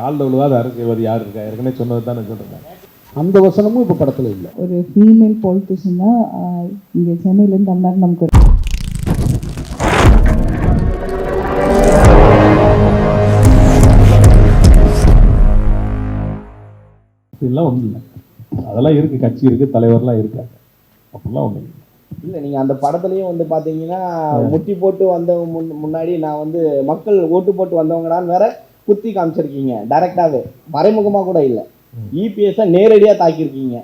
காலில் விழுவாத அரசியல்வாதி யார் இருக்கா? ஏற்கனவே சொன்னது தானே சொல்கிறேன் அந்த வசனமும் இப்போ படத்தில் இல்லை. ஒரு ஃபீமேல் பொலிட்டிஷியனாக இங்கே சென்னையிலேருந்து தமிழ்நாடு நமக்கு அப்படிலாம் ஒன்றும் இல்லை. அதெல்லாம் இருக்குது கட்சி இருக்குது தலைவர்லாம் இருக்காங்க. அப்படிலாம் ஒன்றும் இல்லை. இல்ல நீங்க அந்த படத்துலயும் வந்து பாத்தீங்கன்னா முட்டி போட்டு வந்த முன்- முன்னாடி நான் வந்து மக்கள் ஓட்டு போட்டு வந்தவங்கடான்னு வேற குத்தி காமிச்சிருக்கீங்க. டைரக்டாவே மறைமுகமா கூட இல்ல. இபிஎஸ் நேரடியா தாக்கியிருக்கீங்க.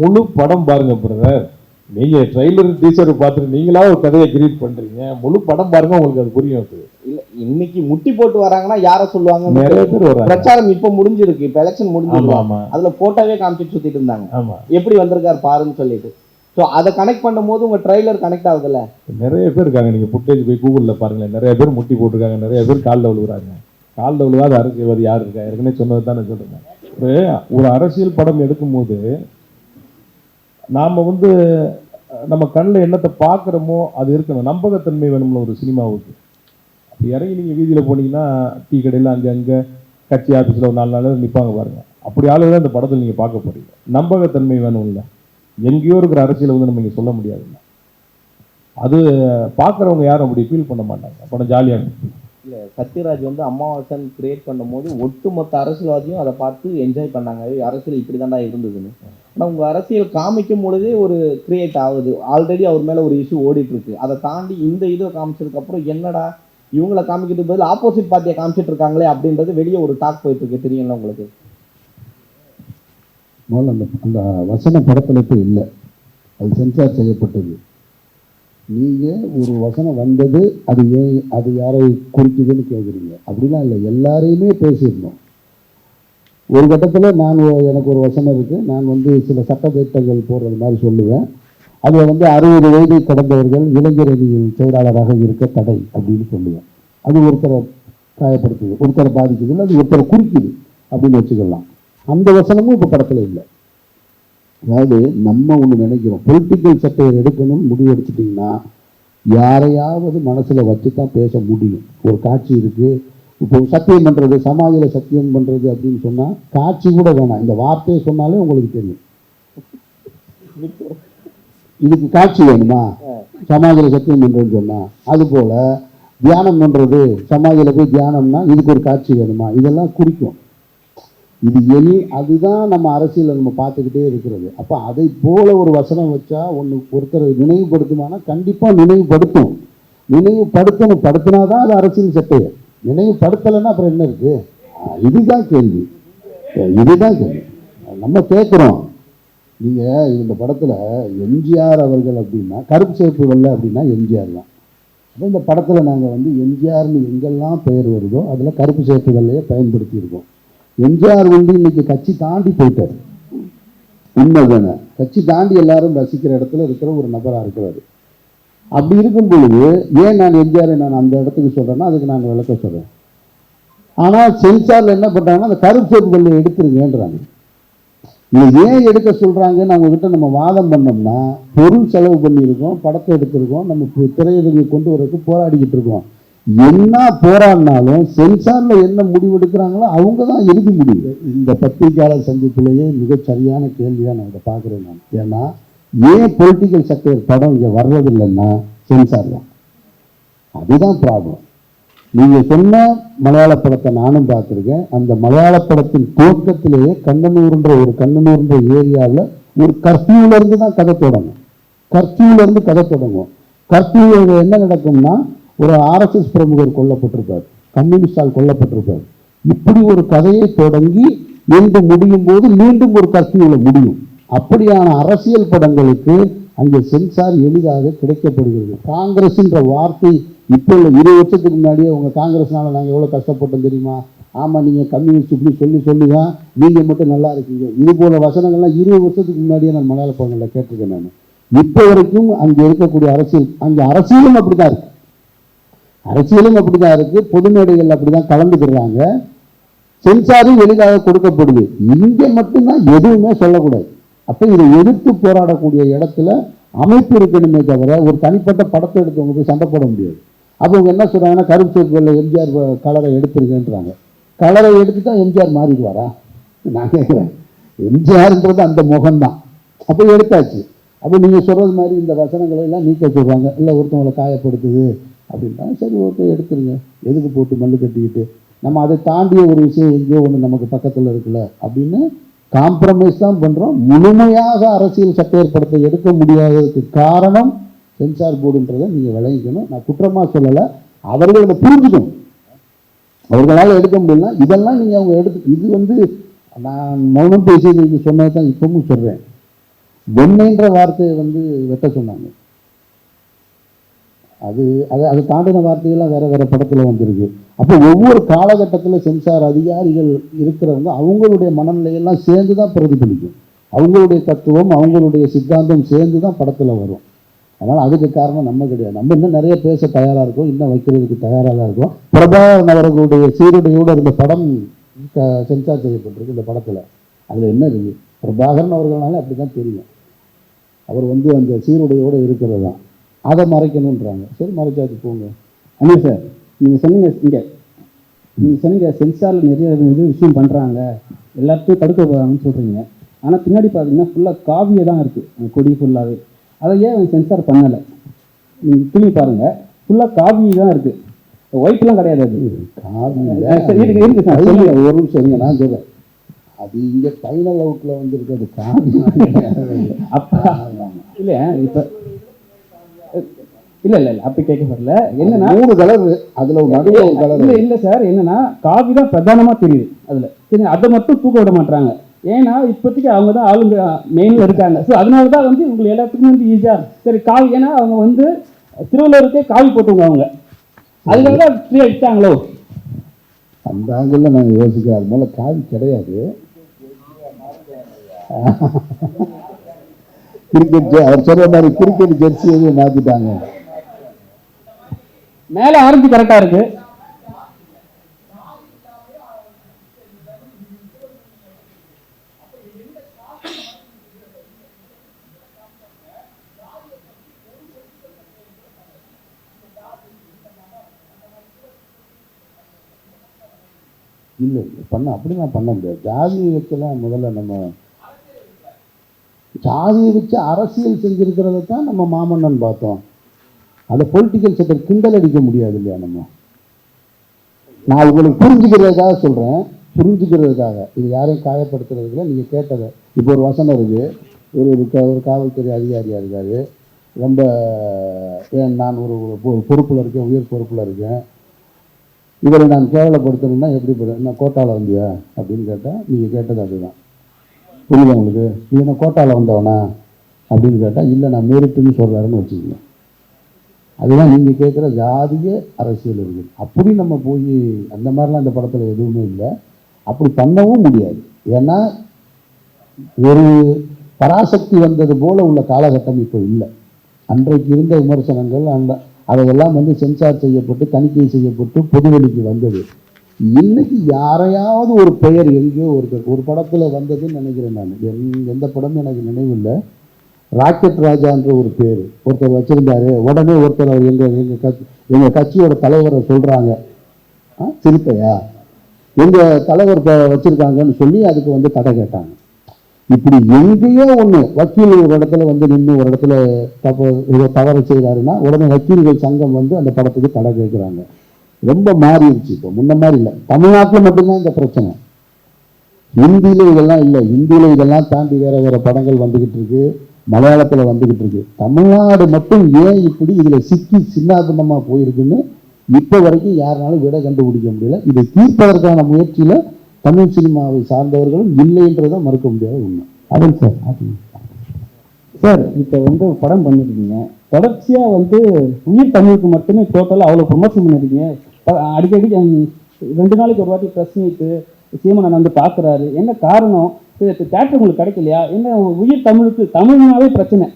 முழு படம் பாருங்க பிரதர் நீங்க ட்ரைலர் டீச்சர் பார்த்துட்டு நீங்களா ஒரு கதையை கிரியேட் பண்றீங்க. முழு படம் பாருங்க உங்களுக்கு அது புரியும் அது. இல்ல இன்னைக்கு முட்டி போட்டு வராங்கன்னா யார சொல்லுவாங்க நிறைய பேர் வர்றாங்க பிரச்சாரம் இப்ப முடிஞ்சிருக்கு. இப்ப எலெக்ஷன் முடிஞ்சிருக்கு. அதுல போட்டோவே காமிச்சிட்டு சுத்திட்டு இருந்தாங்க. எப்படி வந்திருக்காரு பாருன்னு சொல்லிட்டு. சோ அதை கனெக்ட் பண்ணும்போது உங்க ட்ரைலர் கனெக்ட் ஆகுதுல்ல? நிறைய பேர் இருக்காங்க. நீங்க புட்டேஜ் போய் கூகுளில் பாருங்களேன். நிறைய பேர் முட்டி போட்டிருக்காங்க. நிறைய பேர் காலில் விழுகுறாங்க காலில் விழுவாத அரசியல்வாதி யார் இருக்கா? ஏற்கனவே சொன்னது தானே சொல்றேன் ஒரு ஒரு அரசியல் படம் எடுக்கும்போது நாம வந்து நம்ம கண்ணில் என்னத்தை பார்க்குறோமோ அது இருக்கணும். நம்பகத்தன்மை வேணும்ல ஒரு சினிமாவுக்கு அப்படி இறங்கி நீங்கள் வீதியில் போனீங்கன்னா டீ கடையில் அங்கே அங்கே கட்சி ஆஃபீஸில் ஒரு நாலு நாள் நிற்பாங்க பாருங்க. அப்படி ஆளுங்க இந்த படத்தில் நீங்கள் பார்க்க போறீங்க. நம்பகத்தன்மை வேணும்ல. எங்கேயோ இருக்கிற அரசியலை வந்து நம்ம இங்கே சொல்ல முடியாதுல்ல. அது பார்க்குறவங்க யாரும் அப்படி ஃபீல் பண்ண மாட்டாங்க. படம் ஜாலியாக இல்ல சத்யராஜ் வந்து அமாவாசன் கிரியேட் பண்ணும்போது ஒட்டுமொத்த அரசியல்வாதியும் அதை பார்த்து என்ஜாய் பண்ணாங்க. அரசியல் அரசியல் இப்படிதான்டா இருந்ததுன்னு. ஆனால் உங்கள் அரசியல் காமிக்கும் பொழுதே ஒரு கிரியேட் ஆகுது. ஆல்ரெடி அவர் மேலே ஒரு இஷ்யூ ஓடிட்டுருக்கு. அதை தாண்டி இந்த இதை காமிச்சதுக்கப்புறம் என்னடா இவங்களை காமிக்கிறது பதில் ஆப்போசிட் பார்ட்டியை காமிச்சிட்டு இருக்காங்களே அப்படின்றது வெளியே ஒரு டாக் போயிட்டு இருக்கு தெரியும்ல உங்களுக்கு? முதல்ல அந்த அந்த வசன படத்தில் இப்போ இல்லை. அது சென்சார் செய்யப்பட்டது. நீங்கள் ஒரு வசனம் வந்தது அது ஏன் அது யாரை குறிக்குதுன்னு கேட்குறீங்க. அப்படிலாம் இல்லை. எல்லாரையுமே பேசியிருந்தோம். ஒரு கட்டத்தில் நான் எனக்கு ஒரு வசனம் இருக்குது நான் வந்து சில சட்டத்திட்டங்கள் போடுறது மாதிரி சொல்லுவேன். அதில் வந்து அறுபது வயது கடந்தவர்கள் இளைஞரணியில் செயலாளராக இருக்க தடை அப்படின்னு சொல்லுவேன். அது ஒருத்தரை காயப்படுத்துது ஒருத்தரை பாதிக்குது இல்லை அது ஒருத்தரை குறிக்குது அப்படின்னு வச்சுக்கலாம். அந்த வசனமும் இப்போ படத்தில் இல்லை. அதாவது நம்ம ஒன்று நினைக்கிறோம். பொலிட்டிக்கல் சட்டையை எடுக்கணும்னு முடிவு எடுத்துட்டிங்கன்னா யாரையாவது மனசில் வச்சு தான் பேச முடியும். ஒரு காட்சி இருக்குது இப்போ சத்தியம் பண்ணுறது சமாஜில் சத்தியம் பண்ணுறது அப்படின்னு சொன்னால் காட்சி கூட வேணாம். இந்த வார்த்தையை சொன்னாலே உங்களுக்கு தெரியும். இதுக்கு காட்சி வேணுமா? சமாஜில் சத்தியம் பண்ணுறதுன்னு சொன்னால் அதுபோல் தியானம் பண்ணுறது சமாஜில் போய் தியானம்னா இதுக்கு ஒரு காட்சி வேணுமா? இதெல்லாம் குறிக்கும். இது எலி அதுதான் நம்ம அரசியலை நம்ம பார்த்துக்கிட்டே இருக்கிறது. அப்போ அதை போல ஒரு வசனம் வச்சா ஒன்று ஒருத்தரை நினைவுபடுத்துமானா கண்டிப்பாக நினைவுபடுத்தும். நினைவுபடுத்தணும். படுத்தினா தான் அது அரசியல் சட்டையை நினைவுபடுத்தலைன்னா அப்புறம் என்ன இருக்குது இதுதான் கேள்வி. இதுதான் கேள்வி. நம்ம கேட்குறோம் நீங்கள் இந்த படத்தில் எம்ஜிஆர் அவர்கள் அப்படின்னா கருப்பு சேப்பு வெள்ளை அப்படின்னா எம்ஜிஆர் தான். அப்போ இந்த படத்தில் நாங்கள் வந்து எம்ஜிஆர்னு எங்கெல்லாம் பெயர் வருதோ அதில் கருப்பு சேப்பு வெள்ளையை பயன்படுத்தியிருக்கோம். எம்ஜிஆர் வந்து இன்னைக்கு கட்சி தாண்டி போயிட்டார். உண்மைதானே? கட்சி தாண்டி எல்லாரும் ரசிக்கிற இடத்துல இருக்கிற ஒரு நபராக இருக்கிறாரு. அப்படி இருக்கும் பொழுது ஏன் நான் எம்ஜிஆரை நான் அந்த இடத்துக்கு சொல்கிறேன்னா அதுக்கு நான் விளக்க சொல்கிறேன் ஆனால் சென்சாரில் என்ன பண்ணுறாங்கன்னா அந்த கருப்பு சிவப்பு எடுத்துருங்கன்றாங்க. இது ஏன் எடுக்க சொல்கிறாங்கன்னு அவங்கக்கிட்ட நம்ம வாதம் பண்ணோம்னா பொருள் செலவு பண்ணியிருக்கோம் படத்தை எடுத்திருக்கோம் நம்ம இப்போ கொண்டு வரதுக்கு போராடிக்கிட்டு இருக்கோம். என்ன போராடினாலும் சென்சாரில் என்ன முடிவு எடுக்கிறாங்களோ அவங்க தான் இறுதி முடிவு? இந்த பத்திரிகையாளர் சந்திப்பிலேயே மிகச் சரியான கேள்வியாக நான் இதை பார்க்குறேன் நான். ஏன்னா ஏன் பொலிட்டிக்கல் செக்டர் படம் இங்கே வர்றதில்லைன்னா சென்சார் தான் அதுதான் ப்ராப்ளம் நீங்கள் சொன்ன மலையாள படத்தை நானும் பார்த்துருக்கேன். அந்த மலையாள படத்தின் துவக்கத்திலேயே கண்ணனூர்ன்ற ஒரு கண்ணனூர்ன்ற ஏரியாவில் ஒரு கர்ஃப்யூலேருந்து தான் கதை தொடங்கும். கர்ஃப்யூல இருந்து கதை தொடங்கும். கர்ஃப்யூவில் என்ன நடக்கும்னா ஒரு ஆர்எஸ்எஸ் பிரமுகர் கொல்லப்பட்டிருப்பார் கம்யூனிஸ்டால் கொல்லப்பட்டிருப்பார் இப்படி ஒரு கதையை தொடங்கி என்று முடியும் போது மீண்டும் ஒரு கர்ஃப்யூவில் முடியும். அப்படியான அரசியல் படங்களுக்கு அங்கே சென்சார் எளிதாக கிடைக்கப்படுகிறது. காங்கிரஸ்ன்ற வார்த்தை இப்போ இல்லை இரு வருஷத்துக்கு முன்னாடியே உங்கள் காங்கிரஸ்னால நாங்கள் எவ்வளோ கஷ்டப்பட்டோம் தெரியுமா? ஆமாம் நீங்கள் கம்யூனிஸ்ட் இப்படி சொல்லி சொல்லி தான் நீங்கள் மட்டும் நல்லா இருக்கீங்க. இது போல வசனங்கள்லாம் இருபது வருஷத்துக்கு முன்னாடியே நான் மலையாள படங்களில் கேட்டிருக்கேன் நான். இப்போ வரைக்கும் அங்கே இருக்கக்கூடிய அரசியல் அங்கே அரசியலும் அப்படி தான் இருக்குது அரசியலும் அப்படி தான் இருக்குது பொது மேடைகள் அப்படி தான் கலந்துக்கிறாங்க. சென்சாரும் எளிதாக கொடுக்கப்படுது. இங்கே மட்டும்தான் எதுவுமே சொல்லக்கூடாது. அப்போ இதை எதிர்த்து போராடக்கூடிய இடத்துல அமைப்பு இருக்கணுமே தவிர ஒரு தனிப்பட்ட படத்தை எடுத்தவங்க போய் சண்டை போட முடியாது. அப்போ அவங்க என்ன சொல்கிறாங்கன்னா கருப்பு சிவப்பு எம்ஜிஆர் கலரை எடுத்துருக்கேன்றாங்க. கலரை எடுத்துட்டா எம்ஜிஆர் மாறிடுவாரா? நான் கேட்குறேன். எம்ஜிஆர்ன்றது அந்த முகம்தான். அப்போ எடுத்தாச்சு. அப்போ நீங்கள் சொல்கிறது மாதிரி இந்த வசனங்களை எல்லாம் நீக்க சொல்கிறாங்க இல்லை ஒருத்தவங்களை காயப்படுத்துது. அப்படின்னா சரி ஓகே எடுத்துருங்க. எதுக்கு போட்டு மல்லு கட்டிக்கிட்டு? நம்ம அதை தாண்டிய ஒரு விஷயம் எங்கேயோ ஒன்று நமக்கு பக்கத்தில் இருக்குல்ல அப்படின்னு காம்ப்ரமைஸ் தான் பண்ணுறோம் முழுமையாக அரசியல் சட்ட ஏற்படுத்த எடுக்க முடியாததுக்கு காரணம் சென்சார் போர்டுன்றதை நீங்கள் விளங்கிக்கணும். நான் குற்றமாக சொல்லலை. அவர்கள் அதை புரிஞ்சுக்கணும். அவர்களால் எடுக்க முடியலனா இதெல்லாம் நீங்கள் அவங்க எடுத்து இது வந்து நான் மௌனம் பேசியது நீங்கள் சொன்னது தான் இப்பவும் சொல்கிறேன் வெண்ணைன்ற வார்த்தையை வந்து வெட்ட சொன்னாங்க. அது அது அது தாண்டின வார்த்தையெல்லாம் வேறு வேறு படத்தில் வந்திருக்கு. அப்போ ஒவ்வொரு காலகட்டத்தில் சென்சார் அதிகாரிகள் இருக்கிறவங்க அவங்களுடைய மனநிலையெல்லாம் சேர்ந்து தான் பிரதிபலிக்கும். அவங்களுடைய தத்துவம் அவங்களுடைய சித்தாந்தம் சேர்ந்து தான் படத்தில் வரும். அதனால் அதுக்கு காரணம் நம்ம கிடையாது. நம்ம இன்னும் நிறைய பேச தயாராக இருக்கோம். இன்னும் வைக்கிறதுக்கு தயாராக தான் இருக்கோம். பிரபாகரன் அவர்களுடைய சீருடையோடு இருந்த படம் க- சென்சார் செய்யப்பட்டிருக்கு இந்த படத்தில். அதில் என்ன இருக்குது? பிரபாகரன் அவர்களால அப்படி தான் தெரியும். அவர் வந்து அந்த சீருடையோடு இருக்கிறது தான். அதை மறைக்கணுன்றாங்க சரி மறைச்சாச்சு போங்க. அண்ணா சார் நீங்கள் சொன்னீங்க இங்கே. நீங்கள் சொன்னீங்க சென்சாரில் நிறைய இது விஷயம் பண்ணுறாங்க எல்லாத்தையும் தடுக்க போகிறாங்கன்னு சொல்கிறீங்க ஆனால் பின்னாடி பார்த்தீங்கன்னா ஃபுல்லாக காவியை தான் இருக்குது கொடி ஃபுல்லாகவே அதை ஏன் அவன் சென்சார் பண்ணலை? நீங்கள் திரும்பி பாருங்கள் ஃபுல்லாக காவி தான் இருக்குது ஒயிட்லாம் கிடையாது அது. காவியில் சரி, இருக்கு, இருக்கு சார், இல்ல, சொல்லுங்க. ஒரு நிமிஷம் இருங்க, நான் சொல்றேன். அது இங்கே ஃபைனல் அவுட்டில் வந்திருக்கிறது காவி அப்பா. இல்லை இப்போ இல்லை இல்லை இல்லை அப்படி கேட்க வரல. என்னன்னா மூணு கலர் அதில் ஒரு நடுவில் ஒரு கலர். இல்ல இல்ல சார் என்னன்னா காவி தான் பிரதானமா தெரியுது அதுல. சரி அதை மட்டும் தூக்க விட மாட்டாங்க ஏன்னா இப்போதைக்கு அவங்க தான் ஆளுங்க மெயின்ல இருக்காங்க. ஸோ அதனால தான் வந்து உங்களுக்கு எல்லாத்துக்கும் வந்து ஈஸியா சரி காவி ஏன்னா அவங்க வந்து திருவள்ளுவருக்கே காவி போட்டுங்க அவங்க. அதுக்காக தான் ஃப்ரீயா விட்டாங்களோ அந்த ஆங்கிளில் நாங்கள் யோசிக்கிறோம் அது மேலே காவி கிடையாது. கிரிக்கெட் அவர் சொல்ற மாதிரி கிரிக்கெட் ஜெர்சியை மாற்றிட்டாங்க மேல ஆரஞ்சு கரெக்டா இருக்கு. இல்லை இல்லை பண்ண அப்படி நான் பண்ண முடியாது. ஜாதியை வச்செல்லாம் முதல்ல நம்ம ஜாதியை வச்சு அரசியல் செஞ்சுருக்கிறத தான் நம்ம மாமன்னன் பார்த்தோம். அந்த பொலிட்டிக்கல் செக்டர் கிண்டல் அடிக்க முடியாது இல்லையா நம்ம? நான் உங்களுக்கு புரிஞ்சுக்கிறதுக்காக சொல்கிறேன் புரிஞ்சுக்கிறதுக்காக. இது யாரையும் காயப்படுத்துறதுல நீங்கள் கேட்டதை. இப்போ ஒரு வசனம் இருக்குது ஒரு ஒரு க- ஒரு காவல்துறை அதிகாரியாக இருக்கார். ரொம்ப ஏன் நான் ஒரு பொறுப்பில் இருக்கேன் உயர் பொறுப்பில் இருக்கேன். இவரை நான் கேவலப்படுத்தணும்னா எப்படி படு நான் கோட்டாவில் வந்தியா? அப்படின்னு கேட்டால் நீங்கள் கேட்டது அதுதான். புரியுது உங்களுக்கு. இது நான் கோட்டாவில் வந்தவனா? அப்படின்னு கேட்டால் இல்லை நான் மேரிட்டுன்னு சொல்கிறாருன்னு வச்சுக்கோங்க. அதுதான் நீங்கள் கேட்குற ஜாதிய அரசியல் இருக்குது. அப்படி நம்ம போய் அந்த மாதிரிலாம் இந்த படத்தில் எதுவுமே இல்லை. அப்படி பண்ணவும் முடியாது. ஏன்னா ஒரு பராசக்தி வந்தது போல உள்ள காலகட்டம் இப்போ இல்லை. அன்றைக்கு இருந்த விமர்சனங்கள் அந்த அதையெல்லாம் வந்து சென்சார் செய்யப்பட்டு தணிக்கை செய்யப்பட்டு பொதுவெளிக்கு வந்தது. இன்னைக்கு யாரையாவது ஒரு பெயர் எங்கேயோ ஒருத்தர் ஒரு படத்தில் வந்ததுன்னு நினைக்கிறேன் நான். எந் எந்த படமும் எனக்கு நினைவில்லை ராக்கெட் ராஜான்ற ஒரு பேர் ஒருத்தர் வச்சுருந்தாரு. உடனே ஒருத்தர் அவர் எங்கள் எங்கள் கட்சி எங்கள் கட்சியோட தலைவரை சொல்கிறாங்க ஆ, சிரிப்பையா எங்கள் தலைவர் வச்சுருக்காங்கன்னு சொல்லி அதுக்கு வந்து தடை கேட்டாங்க. இப்படி எங்கேயோ ஒன்று வக்கீல் ஒரு இடத்துல வந்து நின்று ஒரு இடத்துல தப்பு இதை தவறு செய்கிறாருன்னா உடனே வக்கீல்கள் சங்கம் வந்து அந்த படத்துக்கு தடை கேட்குறாங்க ரொம்ப மாறிடுச்சு இப்போ. முன்ன மாதிரி இல்லை. தமிழ்நாட்டில் மட்டும்தான் இந்த பிரச்சனை. ஹிந்தியில இதெல்லாம் இல்லை. ஹிந்தியில இதெல்லாம் தாண்டி வேற வேற படங்கள் வந்துகிட்டு இருக்கு. மலையாளத்துல வந்துகிட்டு இருக்கு. தமிழ்நாடு மட்டும் ஏன் இப்படி இதுல சிக்கி சின்னாபின்னமா போயிருக்குன்னு இப்போ வரைக்கும் யாருனாலும் விட கண்டுபிடிக்க முடியல. இதை தீர்ப்பதற்கான முயற்சியில தமிழ் சினிமாவை சார்ந்தவர்களும் இல்லைன்றதை மறுக்க முடியாத உண்மை. அதன் சார். சார் இப்போ வந்து படம் பண்ணிருக்கீங்க தொடர்ச்சியா வந்து உயிர் தமிழுக்கு மட்டுமே டோட்டலாக அவ்வளோ ப்ரொமோஷன் பண்ணிருக்கீங்க. அடிக்கடி ரெண்டு நாளைக்கு ஒரு வாட்டி ப்ரெஸ் மீட்டு சீமனன் வந்து பார்க்குறாரு என்ன காரணம்? தேட்டர் உங்களுக்கு கிடைக்கலையா? என்ன உயிர் தமிழுக்கு தமிழ்னாவே பிரச்சனை.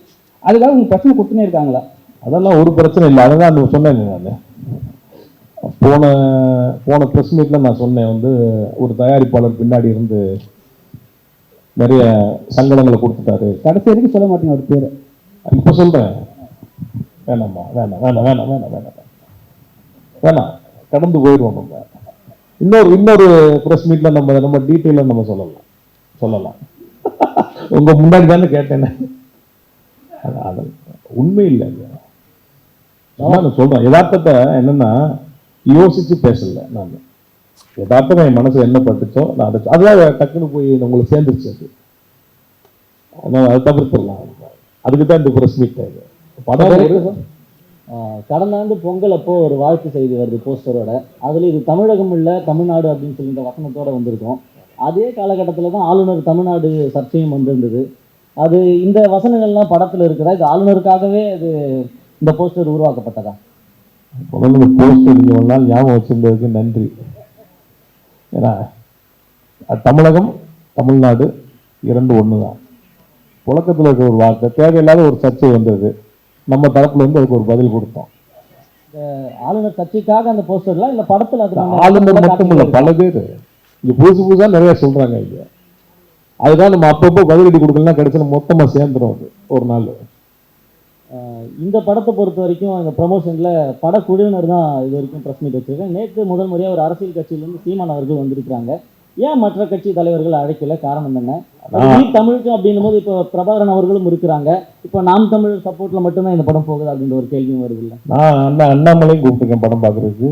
அதுக்காக உங்களுக்கு பிரச்சனை கொடுத்துனே இருக்காங்களா? அதெல்லாம் ஒரு பிரச்சனை இல்லை. அதை தான் சொன்னேன் நான் போன போன ப்ரெஸ் மீட்டில் நான் சொன்னேன். வந்து ஒரு தயாரிப்பாளர் பின்னாடி இருந்து நிறைய சங்கடங்களை கொடுத்துட்டாரு. கடைசி வரைக்கும் சொல்ல மாட்டீங்க ஒரு பேர். இப்போ சொல்கிறேன் வேணாம்மா வேணாம் வேணாம் வேணாம் வேணாம் வேணாம் வேணாம். வேணாம். கடந்து போயிடுவோம் நம்ம. இன்னொரு இன்னொரு ப்ரெஸ் மீட்ல நம்ம நம்ம டீட்டெயிலாக நம்ம சொல்லலாம். சொல்லலாம். உங்கள் முன்னாடி தானே கேட்டேன். அது உண்மை இல்லை நான் சொல்றேன். யதார்த்தத்தை என்னன்னா யோசிச்சு பேசல நான். யதார்த்தம் என் மனசு என்ன பட்டுச்சோ நான் அதை அதுதான் டக்குன்னு போய் உங்களுக்கு சேர்ந்துருச்சு அது. அதனால அதை தவிர்த்துடலாம். அதுக்கு தான் இந்த ப்ரெஸ் மீட் படம் கடந்த ஆண்டு பொங்கல் அப்போ ஒரு வாழ்த்து செய்தி வருது போஸ்டரோட. அதில் இது தமிழகம் இல்லை தமிழ்நாடு அப்படின்னு சொல்லி இந்த வசனத்தோட வந்திருக்கும். அதே காலகட்டத்தில் தான் ஆளுநர் தமிழ்நாடு சர்ச்சையும் வந்திருந்தது. அது இந்த வசனங்கள்லாம் படத்தில் இருக்கிறதா இது ஆளுநருக்காகவே அது இந்த போஸ்டர் உருவாக்கப்பட்டதா? முதல்ல இந்த போஸ்ட் நீங்க ஒரு நாள் ஞாபகம் வச்சிருந்ததுக்கு நன்றி. ஏன்னா தமிழகம் தமிழ்நாடு இரண்டு ஒன்று தான் புழக்கத்தில் இருக்கிற ஒரு வார்த்தை தேவையில்லாத ஒரு சர்ச்சை வந்தது. நம்ம தரப்புல இருந்து அதுக்கு ஒரு பதில் கொடுத்தோம். ஆளுநர் சர்ச்சைக்காக அந்த போஸ்டர்லாம் இல்லை படத்தில் அது ஆளுநர் மட்டும் இல்ல பல பேர். இங்க புதுசு புதுசா நிறைய சொல்றாங்க இங்க. அதுதான் நம்ம அப்பப்போ பதிலடி கொடுக்கலாம் கிடைச்சு மொத்தமா சேர்ந்துரும் அது ஒரு நாள். இந்த படத்தை பொறுத்த வரைக்கும் இந்த ப்ரமோஷனில் படக்குழுவினர் தான் இது வரைக்கும் ப்ரெஸ் மீட் வச்சிருக்கேன் நேற்று முதல் முறையாக ஒரு அரசியல் கட்சியிலேருந்து சீமான் அவர்கள் வந்திருக்கிறாங்க. ஏன் மற்ற கட்சி தலைவர்கள் அழைக்கல? காரணம் என்ன? தமிழுக்கு அப்படின்னும் போது இப்போ பிரபாகரன் அவர்களும் இருக்கிறாங்க. இப்போ நாம் தமிழ் சப்போர்ட்ல மட்டும்தான் இந்த படம் போகுது அப்படின்ற ஒரு கேள்வியும் வருது இல்லை நான் அண்ணா அண்ணாமலையும் கூப்பிட்டுருக்கேன் படம் பார்க்கறதுக்கு.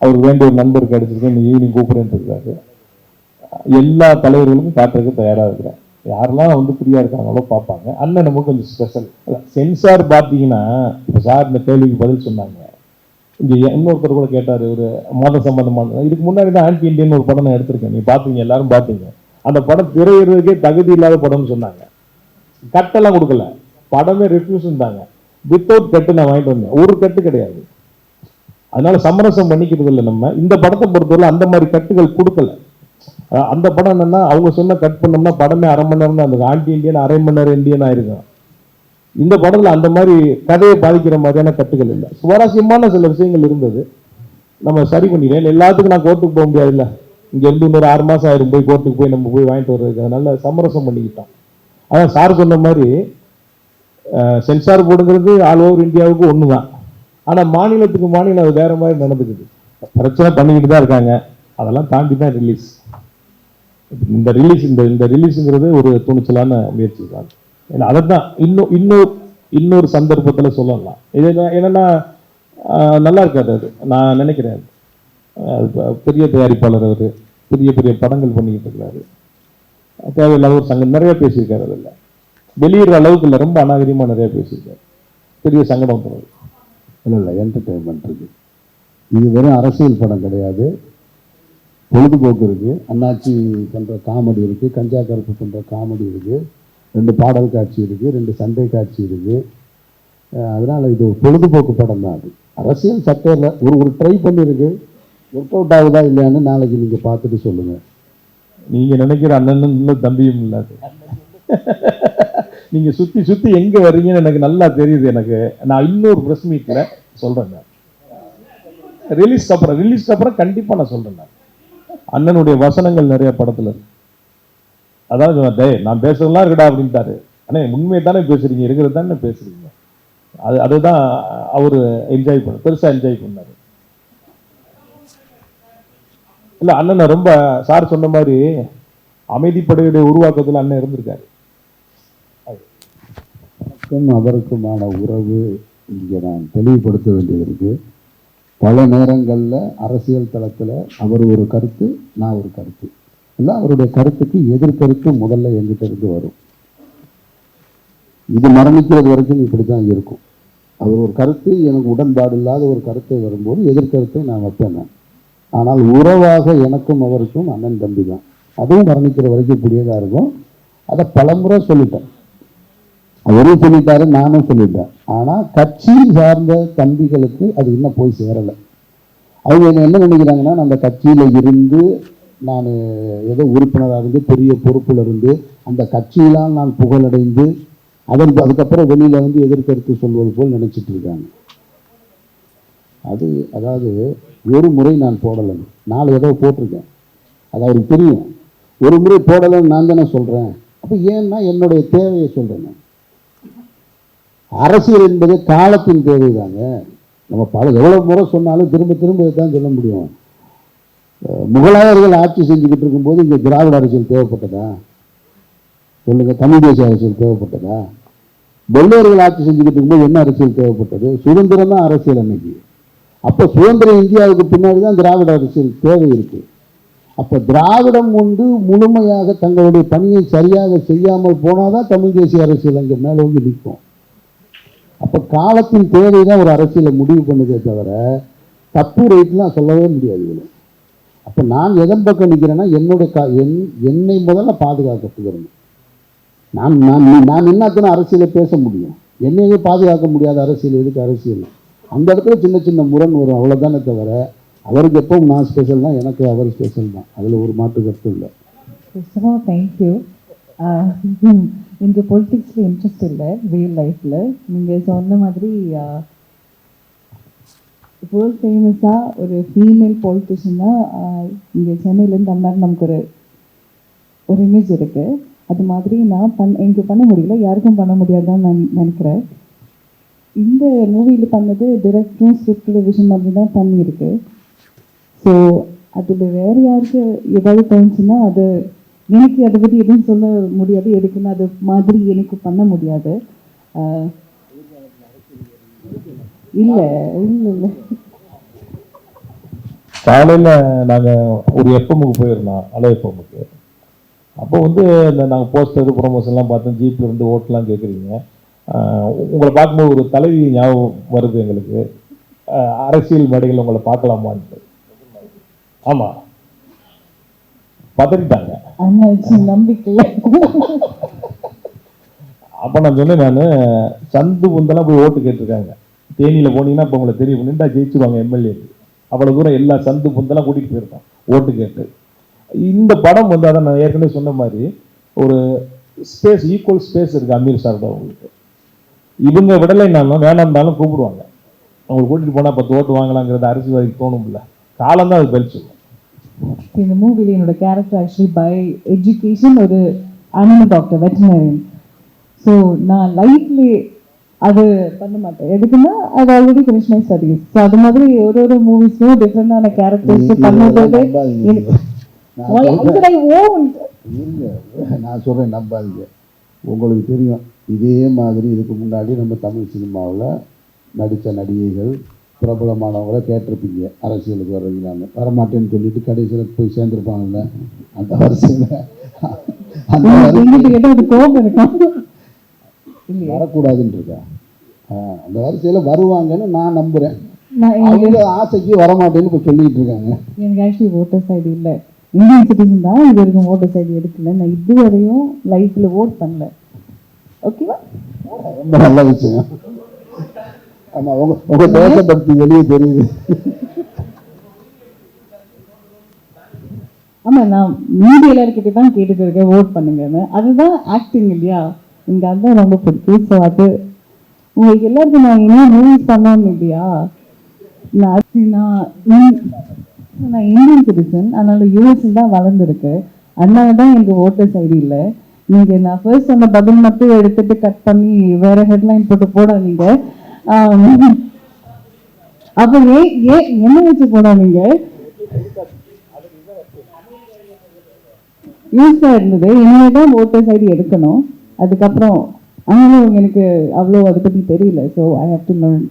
அவருக்கு வேண்டிய ஒரு நண்பர் கிடைச்சிருக்கேன் இன்னைக்கு ஈவினிங் கூப்பிடுறேன்னு இருக்காரு எல்லா தலைவர்களுக்கும் காட்டுறதுக்கு தயாரா இருக்கிறேன். யாரெல்லாம் வந்து ஃப்ரீயா இருக்காங்களோ பார்ப்பாங்க. அண்ணன் நமக்கு கொஞ்சம் ஸ்பெஷல் சென்சார் பார்த்தீங்கன்னா இப்போ சார் இந்த கேள்விக்கு பதில் சொன்னாங்க. இங்கே இன்னொருத்தர் கூட கேட்டாரு ஒரு மத சம்பந்தமான இதுக்கு முன்னாடி தான் ஆன்டி இந்தியன் ஒரு படம் நான் எடுத்திருக்கேன். நீ பார்த்தீங்க எல்லாரும் பார்த்தீங்க அந்த படம் திரையிறதுக்கே தகுதி இல்லாத படம்னு சொன்னாங்க. கட்டெல்லாம் கொடுக்கல. படமே ரிஃப்யூஷன் தாங்க வித்தவுட் கட்டு நான் வாங்கிட்டு வந்தேன். ஒரு கட்டு கிடையாது. அதனால சமரசம் பண்ணிக்கிறது இல்லை நம்ம. இந்த படத்தை பொறுத்தவரை அந்த மாதிரி கட்டுகள் கொடுக்கல. அந்த படம் என்னன்னா அவங்க சொன்ன கட் பண்ணோம்னா படமே அரை மணி நேரம் தான் அந்த ஆன்டி இந்தியன் அரை மணி நேரம் இந்தியன் ஆயிருக்கும். இந்த படத்துல அந்த மாதிரி கதையை பாதிக்கிற மாதிரியான கட்டுகள் இல்லை. சுவாரஸ்யமான சில விஷயங்கள் இருந்தது. நம்ம சரி பண்ணிடுறேன் எல்லாத்துக்கும் நான் கோர்ட்டுக்கு போக முடியாதுல்ல. இங்க இருந்து இன்னொரு ஆறு மாசம் ஆயிரும். போய் கோர்ட்டுக்கு போய் நம்ம போய் வாங்கிட்டு வர்றதுக்கு. அதனால சமரசம் பண்ணிக்கிட்டோம். அதான் சார் சொன்ன மாதிரி சென்சார் போர்டுங்கிறது ஆல் ஓவர் இந்தியாவுக்கு ஒன்று தான் ஆனால் மாநிலத்துக்கு மாநிலம் அது வேற மாதிரி நடந்துக்குது. பிரச்சனை பண்ணிக்கிட்டு தான் இருக்காங்க. அதெல்லாம் தாண்டி தான் ரிலீஸ் இந்த ரிலீஸ் இந்த இந்த ரிலீஸுங்கிறது ஒரு துணிச்சலான முயற்சி தான். இல்லை அதை தான் இன்னும் இன்னொரு இன்னொரு சந்தர்ப்பத்தில் சொல்லலாம். இது என்னென்னா என்னன்னா நல்லா இருக்காது அது. நான் நினைக்கிறேன். பெரிய தயாரிப்பாளர் அவர் பெரிய பெரிய படங்கள் பண்ணிக்கிட்டு இருக்கிறாரு. தேவையில்லாத ஒரு சங்கம் நிறைய பேசியிருக்காரு அதில். வெளியிடுற அளவுக்கு இல்லை ரொம்ப அநாகரிகமாக நிறைய பேசியிருக்காரு. பெரிய சங்கடம் தருது இல்லை இல்லை என்டர்டைன்மெண்ட் இருக்குது இது வெறும் அரசியல் படம் கிடையாது. பொழுதுபோக்கு இருக்குது அண்ணாச்சி பண்ணுற காமெடி இருக்குது கஞ்சா கருப்பு பண்ணுற காமெடி இருக்குது ரெண்டு பாடல் காட்சி இருக்கு ரெண்டு சண்டை காட்சி இருக்கு. அதனால் அதனால இது ஒரு பொழுதுபோக்கு படம் தான் அது. அரசியல் சட்டையில் இல்லை ஒரு ஒரு ட்ரை பண்ணியிருக்கு ஒர்க் அவுட் ஆகுதா இல்லையான்னு நாளைக்கு நீங்கள் பார்த்துட்டு சொல்லுங்க. நீங்க நினைக்கிற அண்ணனும் இல்லை தம்பியும் இல்லாது நீங்க சுத்தி சுத்தி எங்க வர்றீங்கன்னு எனக்கு நல்லா தெரியுது எனக்கு. நான் இன்னொரு ப்ரெஸ் மீட்டில் சொல்றேன் ரிலீஸ்க்கு அப்புறம் ரிலீஸ்க்கு அப்புறம் கண்டிப்பா நான் சொல்றேன் அண்ணனுடைய வசனங்கள் நிறைய படத்துல அதான் சொன்னேன் நான் பேசுறதுலாம் இருக்கடா அப்படின்ட்டாரு. அண்ணே உண்மையை தானே பேசுறீங்க? இருக்கிறது தானே பேசுறீங்க? அது அதுதான் அவர் என்ஜாய் பண்ண பெருசாக என்ஜாய் பண்ணாரு. இல்லை அண்ணனை ரொம்ப சார் சொன்ன மாதிரி அமைதிப்படையுடைய உருவாக்கத்தில் அண்ணன் இருந்திருக்காரு. எனக்கும் அவருக்குமான உறவு இங்கே நான் தெளிவுபடுத்த வேண்டியது இருக்கு. பல நேரங்களில் அரசியல் தளத்தில் அவர் ஒரு கருத்து நான் ஒரு கருத்து. இல்லை அவருடைய கருத்துக்கு எதிர்கருத்து முதல்ல எங்கிட்ட இருந்து வரும். இது மரணிக்கிறது வரைக்கும் இப்படி தான் இருக்கும். அவர் ஒரு கருத்து எனக்கு உடன்பாடு இல்லாத ஒரு கருத்தை வரும்போது எதிர்கருத்தை நான் வைப்பேன் நான். ஆனால் உறவாக எனக்கும் அவருக்கும் அண்ணன் தம்பி தான். அதுவும் மரணிக்கிற வரைக்கும் புரியதாக இருக்கும். அதை பலமுறை சொல்லிட்டேன். அவரும் சொல்லிட்டாரு நானும் சொல்லிட்டேன். ஆனால் கட்சி சார்ந்த தம்பிகளுக்கு அது இன்னும் போய் சேரலை. அவங்க என்ன என்ன நினைக்கிறாங்கன்னா அந்த கட்சியில் இருந்து நான் ஏதோ உறுப்பினராக இருந்து பெரிய பொறுப்பில் இருந்து அந்த கட்சியிலால் நான் புகழடைந்து அதன் அதுக்கப்புறம் வெளியில வந்து எதிர்கருத்து சொல்வது போல் நினைச்சிட்டு இருக்காங்க. அது அதாவது ஒரு முறை நான் போடலை நாலு ஏதோ போட்டிருக்கேன். அது அவருக்கு தெரியும். ஒரு முறை போடலைன்னு நான் தானே சொல்றேன். அப்போ ஏன்னா என்னுடைய தேவையை சொல்கிறேன் அரசியல் என்பது காலத்தின் தேவைதாங்க. நம்ம பல எவ்வளவு முறை சொன்னாலும் திரும்ப திரும்ப தான் சொல்ல முடியும். முகலாயர்கள் ஆட்சி செஞ்சுக்கிட்டு இருக்கும்போது இங்கே திராவிட அரசியல் தேவைப்பட்டதா? சொல்லுங்க தமிழ் தேசிய அரசியல் தேவைப்பட்டதா? வெள்ளையர்கள் ஆட்சி செஞ்சுக்கிட்டு இருக்கும்போது என்ன அரசியல் தேவைப்பட்டது? சுதந்திரம் தான் அரசியல் அன்னைக்கு. அப்போ சுதந்திர இந்தியாவுக்கு பின்னாடி தான் திராவிட அரசியல் தேவை இருக்கு. அப்போ திராவிடம் ஒன்று முழுமையாக தங்களுடைய பணியை சரியாக செய்யாமல் போனால் தான் தமிழ் தேசிய அரசியல் அங்கே வந்து நிற்கும். அப்போ காலத்தின் தேவை தான் ஒரு அரசியலை முடிவு பண்ணுதே தவிர தப்பு ரைட்லாம் சொல்லவே முடியாது இவ்வளோ அப்போ நான் எதன் பக்கம் நிற்கிறேன்னா என்னோட கா என் என்னை முதல்ல பாதுகாக்கப்படுகிறேன் நான் நான் நான் என்னத்தனை அரசியலை பேச முடியும். என்னையே பாதுகாக்க முடியாத அரசியல் எதுக்கு அரசியல்? அந்த இடத்துல சின்ன சின்ன முரண் வரும். அவ்வளோதானே தவிர அவருக்கு எப்பவும் நான் ஸ்பெஷல் தான் எனக்கு அவர் ஸ்பெஷல் தான். அதில் ஒரு மாற்று கருத்து இல்லை. ஃபர்ஸ்ட் ஆஃப் ஆல் தேங்க்யூ இங்கே பொலிட்டிக்ஸில் இன்ட்ரெஸ்ட் இல்லை ரியல் லைஃப்பில் நீங்கள் சொன்ன மாதிரி uh, வேர்ல்ட் ஃபேமஸாக ஒரு ஃபீமேல் பொலிட்டிஷியனாக இங்கே சென்னையிலேருந்து தமிழ்நாடு நமக்கு ஒரு ஒரு இமேஜ் இருக்குது அது மாதிரி நான் பண் எனக்கு பண்ண முடியல யாருக்கும் பண்ண முடியாதுன்னு நான் நினைக்கிறேன். இந்த மூவியில் பண்ணது டிரெக்டரும் ஸ்கிரிப்ட் விஷன் மாதிரி தான் பண்ணியிருக்கு. ஸோ அதில் வேறு யாருக்கு ஏதாவது தோணுச்சுன்னா அது எனக்கு அதை பற்றி எதுவும் சொல்ல முடியாது. எதுக்குன்னு அது மாதிரி எனக்கு பண்ண முடியாது. இல்லை இல்லை இல்லை. காலையில் நாங்கள் ஒரு எஃப்எம்முக்கு போயிருந்தோம் அலை எஃப்எம்முக்கு அப்போ வந்து இந்த நாங்கள் போஸ்டர் ப்ரொமோஷன்லாம் பார்த்தோம் ஜீப்ல இருந்து ஓட்டெலாம் கேட்குறீங்க உங்களை பார்க்கும்போது ஒரு தலைவி ஞாபகம் வருது எங்களுக்கு. அரசியல் மேடைகள் உங்களை பார்க்கலாமான்ட்டு. ஆமாம் பதறிட்டாங்க. அப்போ நான் சொன்னேன் நான் சந்து புந்தெல்லாம் போய் ஓட்டு கேட்டிருக்காங்க. தேனியில் போனீங்கன்னா இப்போ உங்களை தெரியும். நின்றா ஜெயிச்சுருவாங்க எம்எல்ஏக்கு அவ்வளோ தூரம் எல்லா சந்து புந்தெல்லாம் கூட்டிகிட்டு போயிருக்கான் ஓட்டு கேட்டு. இந்த படம் வந்து அதை நான் ஏற்கனவே சொன்ன மாதிரி ஒரு ஸ்பேஸ் ஈக்குவல் ஸ்பேஸ் இருக்குது அமீர் சார்ட அவங்களுக்கு. இவங்க விடலைன்னாலும் வேணாம்னாலும் கூப்பிடுவாங்க. அவங்களுக்கு கூட்டிகிட்டு போனால் பத்து ஓட்டு வாங்கலாங்கிறது அரசியல்வாதிக்கு தோணும்ல. காலம் தான் அது பதில் இந்த மூவில என்னோட கேரக்டர் ஆக்சுவலி பை எஜுகேஷன் ஒரு அனிமல் டாக்டர் வெட்டினரியன் ஸோ நான் லைஃப்லேயே அது பண்ண மாட்டேன். எதுக்குன்னா அது ஆல்ரெடி ஃபினிஷ் மை ஸோ அது மாதிரி ஒரு ஒரு மூவிஸ்க்கும் டிஃப்ரெண்டான கேரக்டர்ஸ் பண்ணும்போது நான் சொல்கிறேன் நம்பாதீங்க. உங்களுக்கு தெரியும் இதே மாதிரி இதுக்கு முன்னாடி நம்ம தமிழ் சினிமாவில் நடித்த நடிகைகள் பிரபலமானவங்கள கேட்டிருப்பீங்க. அரசியலுக்கு வர்றீங்களான்னு. வரமாட்டேன்னு சொல்லிட்டு கடைசியில் போய் சேர்ந்துருப்பாங்கல்ல அந்த வரிசையில் அந்த ஆ, அந்த வரிசையில் வருவாங்கன்னு நான் நம்புகிறேன் அவங்க ஆசைக்கு வரமாட்டேன்னு இப்போ சொல்லிட்டு இருக்காங்க. எனக்கு ஆக்சுவலி ஓட்டர்ஸ் ஐடி இல்லை. இந்தியன் சிட்டிசன் தான் இது வரைக்கும் ஓட்டர்ஸ் ஐடி எடுக்கல. நான் இதுவரையும் லைஃப்பில் ஓட் பண்ணல. ஓகேவா ரொம்ப நல்ல விஷயம். ஆமாம் உங்க உங்கள் தேசபக்தி வெளியே தெரியுது. ஆமா நான் மீதி எல்லாருக்கிட்ட தான் கேட்டுட்டு இருக்கேன் ஓட் பண்ணுங்கன்னு. அதுதான் ஆக்டிங் இல்லையா? எனக்கு அதுதான் ரொம்ப பிடிக்கும் ஸோ அது உங்களுக்கு எல்லாருக்கும் நான் இன்னும் மூவிஸ் பண்ணணும் இல்லையா? நான் நான் நான் இந்தியன் சிட்டிசன் அதனால யூஎஸ்ல தான் வளர்ந்துருக்கு. அதனால தான் எனக்கு ஓட்டர்ஸ் ஐடி இல்லை. நீங்கள் நான் ஃபர்ஸ்ட் அந்த பதில் மட்டும் எடுத்துட்டு கட் பண்ணி வேற ஹெட்லைன் போட்டு போடாதீங்க. அப்போ ஏன் ஏன் என்ன வச்சு போடாதீங்க? யூஸாக இருந்தது. இனிமேல் தான் ஓட்டர்ஸ் ஐடி எடுக்கணும். அதுக்கப்புறம் ஆனாலும் எனக்கு அவ்வளோ அதை பற்றி தெரியல. So I have to learn